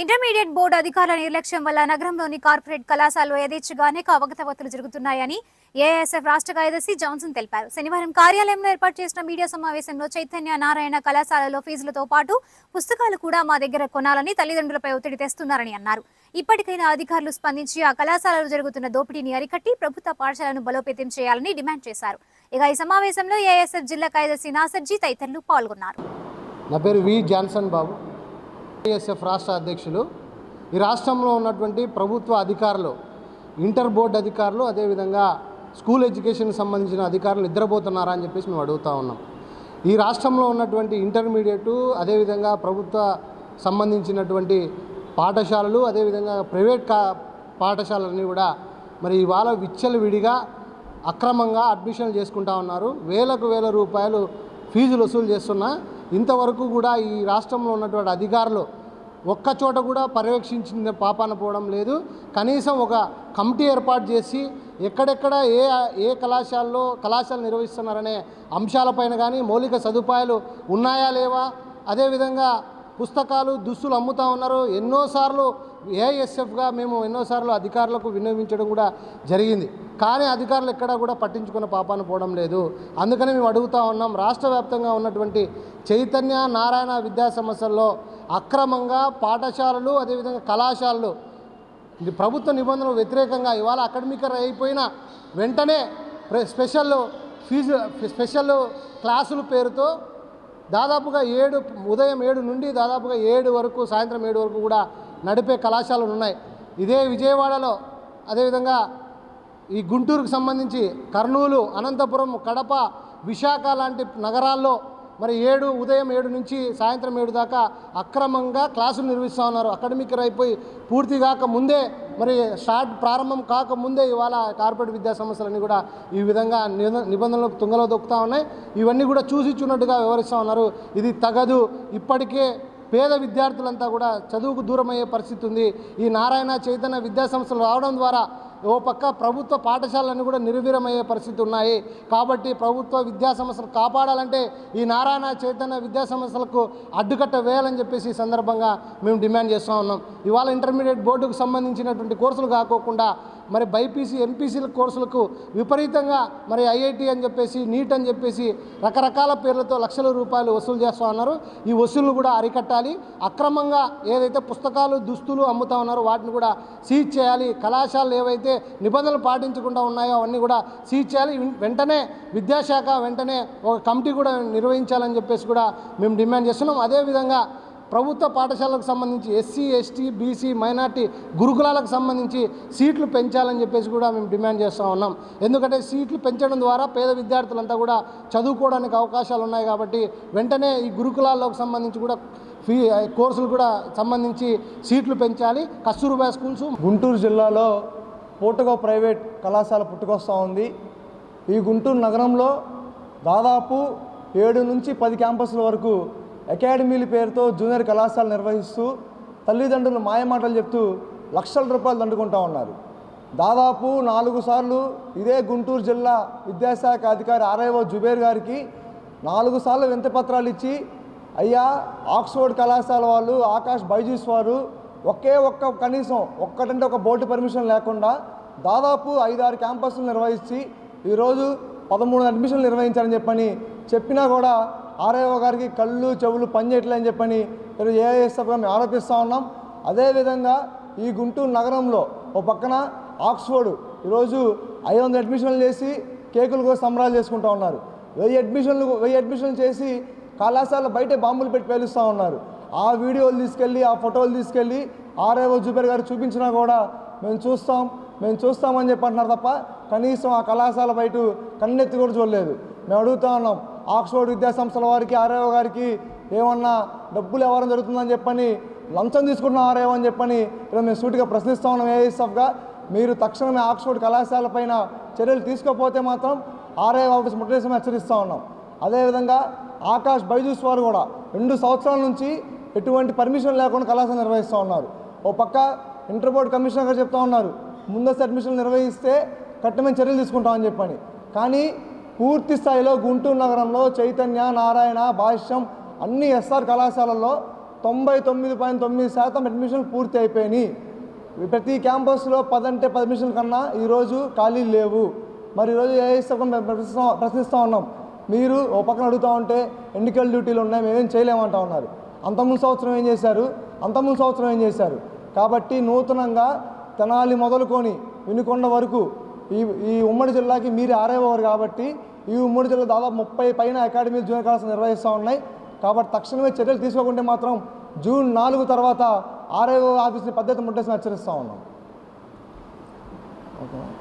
Intermediate board అధికారుల నిర్లక్ష్యం వల్ల నగరంలోని కార్పొరేట్ కళాశాలలో యథేచ్ఛగా అనేక అవకతవకలు జరుగుతున్నాయని ఏఎస్ఎఫ్ రాష్ట్ర కార్యదర్శి జాన్సన్ తెలిపారు. శనివారం కార్యాలయంలో ఏర్పాటు చేసిన మీడియా సమావేశంలో చైతన్య నారాయణ కళాశాలలో ఫీజులతో పాటు పుస్తకాలు కూడా మా దగ్గర కొనాలని తల్లిదండ్రులపై ఒత్తిడి తెస్తున్నారని అన్నారు. ఇప్పటికైనా అధికారులు స్పందించి ఆ కళాశాలలో జరుగుతున్న దోపిడీని అరికట్టి ప్రభుత్వ పాఠశాలను బలోపేతం చేయాలని డిమాండ్ చేశారు. ఇక ఈ సమావేశంలో ఏఎస్ఎఫ్ జిల్లా కార్యదర్శి నాసర్జీ తదితరులు పాల్గొన్నారు. నా పేరు వి జాన్సన్ బాబు. ఏఎస్ఎఫ్ రాష్ట్ర అధ్యక్షులు. ఈ రాష్ట్రంలో ఉన్నటువంటి ప్రభుత్వ అధికారులు ఇంటర్ బోర్డు అధికారులు అదేవిధంగా స్కూల్ ఎడ్యుకేషన్కి సంబంధించిన అధికారులు నిద్రపోతున్నారా అని చెప్పేసి మేము అడుగుతా ఉన్నాం. ఈ రాష్ట్రంలో ఉన్నటువంటి ఇంటర్మీడియట్ అదేవిధంగా ప్రభుత్వ సంబంధించినటువంటి పాఠశాలలు అదేవిధంగా ప్రైవేట్ కా పాఠశాలన్నీ కూడా మరి ఇవాళ విచ్చలవిడిగా అక్రమంగా అడ్మిషన్లు చేసుకుంటా ఉన్నారు. వేలకు వేల రూపాయలు ఫీజులు వసూలు చేస్తున్నా ఇంతవరకు కూడా ఈ రాష్ట్రంలో ఉన్నటువంటి అధికారులు ఒక్క చోట కూడా పర్యవేక్షించిన పాపాన పోవడం లేదు. కనీసం ఒక కమిటీ ఏర్పాటు చేసి ఎక్కడెక్కడ ఏ ఏ కళాశాలలో కళాశాల నిర్వహిస్తున్నారనే అంశాలపైన కానీ మౌలిక సదుపాయాలు ఉన్నాయా లేవా? అదేవిధంగా పుస్తకాలు దుస్తులు అమ్ముతా ఉన్నారు. ఎన్నోసార్లు ఏఐఎస్ఎఫ్గా మేము ఎన్నోసార్లు అధికారులకు వినియోగించడం కూడా జరిగింది. కానీ అధికారులు ఎక్కడా కూడా పట్టించుకున్న పాపాన పోవడం లేదు. అందుకని మేము అడుగుతా ఉన్నాం. రాష్ట్ర వ్యాప్తంగా ఉన్నటువంటి చైతన్య నారాయణ విద్యా సంస్థల్లో అక్రమంగా పాఠశాలలు అదేవిధంగా కళాశాలలు ప్రభుత్వ నిబంధనలు వ్యతిరేకంగా ఇవాళ అకాడమికర్ అయిపోయిన వెంటనే స్పెషల్ ఫీజు స్పెషల్ క్లాసుల పేరుతో దాదాపుగా ఏడు ఉదయం ఏడు నుండి దాదాపుగా ఏడు వరకు సాయంత్రం ఏడు వరకు కూడా నడిపే కళాశాలలు ఉన్నాయి. ఇదే విజయవాడలో అదేవిధంగా ఈ గుంటూరుకు సంబంధించి కర్నూలు అనంతపురం కడప విశాఖ లాంటి నగరాల్లో మరి ఏడు ఉదయం ఏడు నుంచి సాయంత్రం ఏడు దాకా అక్రమంగా క్లాసులు నిర్వహిస్తూ ఉన్నారు. అకాడమిక్ అయిపోయి పూర్తి కాక ముందే మరి స్టార్ట్ ప్రారంభం కాక ముందే ఇవాళ కార్పొరేట్ విద్యా సంస్థలన్నీ కూడా ఈ విధంగా నిబంధ- తుంగలో దొక్కుతూ ఉన్నాయి. ఇవన్నీ కూడా చూసి చూన్నట్టుగా వివరిస్తూ ఉన్నారు. ఇది తగదు. ఇప్పటికే పేద విద్యార్థులంతా కూడా చదువుకు దూరమయ్యే పరిస్థితి ఉంది. ఈ నారాయణ చైతన్య విద్యాసంస్థలు రావడం ద్వారా ఓ పక్క ప్రభుత్వ పాఠశాలన్నీ కూడా నిర్వీరమయ్యే పరిస్థితి ఉన్నాయి. కాబట్టి ప్రభుత్వ విద్యా సంస్థలు కాపాడాలంటే ఈ నారాయణ చైతన్య విద్యా సంస్థలకు అడ్డుకట్ట వేయాలని చెప్పేసి ఈ సందర్భంగా మేము డిమాండ్ చేస్తూ ఉన్నాం. ఇవాళ ఇంటర్మీడియట్ బోర్డుకు సంబంధించినటువంటి కోర్సులు కాకోకుండా మరి బైపీసీ ఎంపీసీల కోర్సులకు విపరీతంగా మరి ఐఐటి అని చెప్పేసి నీట్ అని చెప్పేసి రకరకాల పేర్లతో లక్షల రూపాయలు వసూలు చేస్తూ ఉన్నారు. ఈ వసూలు కూడా అరికట్టాలి. అక్రమంగా ఏదైతే పుస్తకాలు దుస్తులు అమ్ముతా ఉన్నారో వాటిని కూడా సీజ్ చేయాలి. కళాశాలలు ఏవైతే నిబంధనలు పాటించకుండా ఉన్నాయో అవన్నీ కూడా సీజ్ చేయాలి. వెంటనే విద్యాశాఖ వెంటనే ఒక కమిటీ కూడా నిర్వహించాలని చెప్పేసి కూడా మేము డిమాండ్ చేస్తున్నాం. అదేవిధంగా ప్రభుత్వ పాఠశాలకు సంబంధించి ఎస్సీ ఎస్టీ బీసీ మైనార్టీ గురుకులాలకు సంబంధించి సీట్లు పెంచాలని చెప్పేసి కూడా మేము డిమాండ్ చేస్తూ ఉన్నాం. ఎందుకంటే సీట్లు పెంచడం ద్వారా పేద విద్యార్థులంతా కూడా చదువుకోవడానికి అవకాశాలు ఉన్నాయి కాబట్టి వెంటనే ఈ గురుకులాలకు సంబంధించి కూడా ఫీ కోర్సులు కూడా సంబంధించి సీట్లు పెంచాలి. కస్తూర్బా స్కూల్స్ గుంటూరు జిల్లాలో పూటగో ప్రైవేట్ కళాశాల పుట్టుకొస్తూ ఉంది. ఈ గుంటూరు నగరంలో దాదాపు ఏడు నుంచి పది క్యాంపస్ల వరకు అకాడమీల పేరుతో జూనియర్ కళాశాల నిర్వహిస్తూ తల్లిదండ్రులు మాయమాటలు చెప్తూ లక్షల రూపాయలు దండుకుంటా ఉన్నారు. దాదాపు నాలుగు సార్లు ఇదే గుంటూరు జిల్లా విద్యాశాఖ అధికారి ఆర్ఐఓ జుబేర్ గారికి నాలుగు సార్లు వింత పత్రాలు ఇచ్చి అయ్యా ఆక్స్ఫోర్డ్ కళాశాల వాళ్ళు ఆకాష్ బైజూస్ వారు ఒకే ఒక్క కనీసం ఒక్కటంటే ఒక బోర్డు పర్మిషన్ లేకుండా దాదాపు ఐదారు క్యాంపస్లు నిర్వహించి ఈరోజు పదమూడు అడ్మిషన్లు నిర్వహించారని చెప్పని చెప్పినా కూడా ఆర్ఐఓ గారికి కళ్ళు చెవులు పనిచేయట్లేదని చెప్పని ఈరోజు ఏఐఎస్ఎఫ్గా మేము ఆరోపిస్తూ ఉన్నాం. అదేవిధంగా ఈ గుంటూరు నగరంలో ఓ పక్కన ఆక్స్ఫోర్డ్ ఈరోజు ఐదు వందల అడ్మిషన్లు చేసి కేకులు కూడా సంబరాలు చేసుకుంటూ ఉన్నారు. వెయ్యి అడ్మిషన్లు వెయ్యి అడ్మిషన్లు చేసి కళాశాల బయట బాంబులు పెట్టి పేలుస్తూ ఉన్నారు. ఆ వీడియోలు తీసుకెళ్ళి ఆ ఫోటోలు తీసుకెళ్ళి ఆర్ఐఓ జుబేర్ గారు చూపించినా కూడా మేము చూస్తాం. మేము చూస్తామని చెప్పి అంటున్నారు తప్ప కనీసం ఆ కళాశాల బయట కన్నెత్తి కూడా చూడలేదు. మేము అడుగుతా ఉన్నాం ఆక్స్ఫోర్డ్ విద్యాసంస్థల వారికి ఆర్ఏఓ గారికి ఏమన్నా డబ్బులు ఎవరైనా జరుగుతుందని చెప్పని లంచం తీసుకుంటున్నాం ఆర్ఏఓ అని చెప్పని ఇలా మేము సూటిగా ప్రశ్నిస్తా ఉన్నాం ఏఎస్ఎఫ్గా మీరు తక్షణమే ఆక్స్ఫోర్డ్ కళాశాల పైన చర్యలు తీసుకోకపోతే మాత్రం ఆర్ఐఓ ఆఫీస్ ముట్టేసి హెచ్చరిస్తూ ఉన్నాం. అదేవిధంగా ఆకాష్ బైజూస్ వారు కూడా రెండు సంవత్సరాల నుంచి ఎటువంటి పర్మిషన్ లేకుండా కళాశాల నిర్వహిస్తూ ఉన్నారు. ఓ పక్క ఇంటర్ బోర్డు కమిషనర్ గారు చెప్తా ఉన్నారు ముందస్తు అడ్మిషన్ నిర్వహిస్తే కఠినమైన చర్యలు తీసుకుంటామని చెప్పని. కానీ పూర్తి స్థాయిలో గుంటూరు నగరంలో చైతన్య నారాయణ భాష్యం అన్ని ఎస్ఆర్ కళాశాలల్లో తొంభై తొమ్మిది పాయింట్ తొమ్మిది శాతం అడ్మిషన్లు పూర్తి అయిపోయినాయి. ప్రతి క్యాంపస్లో పదంటే పది అడ్మిషన్ల కన్నా ఈరోజు ఖాళీలు లేవు. మరి ఈరోజు ఏఎస్ఎఫ్ ప్రశ్నిస్తా ప్రశ్నిస్తూ ఉన్నాం. మీరు ఓ పక్కన అడుగుతూ ఉంటే ఎన్నికల డ్యూటీలు ఉన్నాయి మేమేం చేయలేమంటా ఉన్నారు. అంతకుముందు సంవత్సరం ఏం చేశారు? అంతకుముందు సంవత్సరం ఏం చేశారు? కాబట్టి నూతనంగా తెనాలి మొదలుకొని వినుకొండ వరకు ఈ ఈ ఉమ్మడి జిల్లాకి మీరు ఆరేవారు కాబట్టి ఈ ఉమ్మడి జిల్లా దాదాపు ముప్పై పైన అకాడమీ జూనియర్ కళాశాల నిర్వహిస్తూ ఉన్నాయి. కాబట్టి తక్షణమే చర్యలు తీసుకోకుంటే మాత్రం జూన్ నాలుగు తర్వాత ఆర్ఐఓ ఆఫీస్ని పద్ధతి ముట్టేసి హెచ్చరిస్తూ ఉన్నాం.